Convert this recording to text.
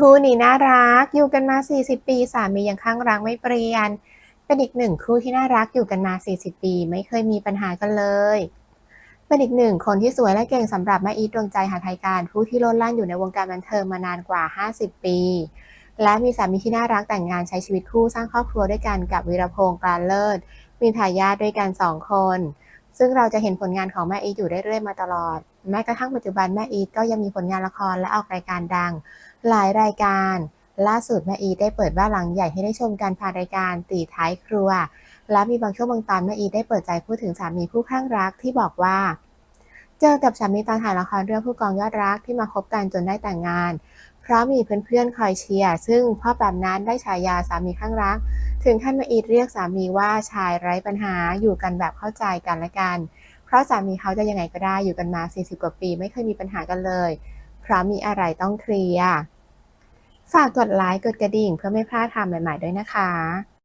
คู่นี้น่ารักอยู่กันมา 40 ปีสามียังข้างรักไม่เปลี่ยน เป็นอีกหนึ่งคู่ที่น่ารักอยู่กันมา 40 ปี ไม่เคยมีปัญหากันเลย เป็นอีกหนึ่งคนที่สวยและเก่งสำหรับแม่อีทดวงใจหาไทยการ ผู้ที่ลดแล่นอยู่ในวงการบันเทิงมานานกว่า 50 ปี และมีสามีที่น่ารักแต่งงานใช้ชีวิตคู่สร้างครอบครัวด้วยกันกับวีรพงษ์การเลิศมีทายาทด้วยกันสองคน ซึ่งเราจะเห็นผลงานของแม่อีทอยู่เรื่อยๆมาตลอด แม้กระทั่งปัจจุบันแม่อีทก็ยังมีผลงานละครและออกรายการดัง หลายรายการ ล่าสุดแม่อีทได้เปิดบ้านหลังใหญ่ให้ได้ชมกันผ่านรายการตีท้ายครัว และมีบางช่วงบางตอนแม่อีทได้เปิดใจพูดถึงสามีผู้คลั่งรักที่บอกว่า เจอกับสามีตอนถ่ายละครเรื่องผู้กองยอดรักที่มาคบกันจนได้แต่งงาน เพราะมีเพื่อนๆคอยเชียร์ซึ่งพ่อแบบนั้นได้ฉายาสามีข้างรัก ถึงขั้นมาอีทเรียกสามีว่าชายไร้ปัญหาอยู่กันแบบเข้าใจกันและกัน เพราะสามีเขาจะยังไงก็ได้อยู่กันมา 40 กว่าปีไม่เคยมีปัญหากันเลย เพราะมีอะไรต้องเคลียร์ ฝากกดไลค์กดกระดิ่งเพื่อไม่พลาดทำใหม่ๆด้วยนะคะ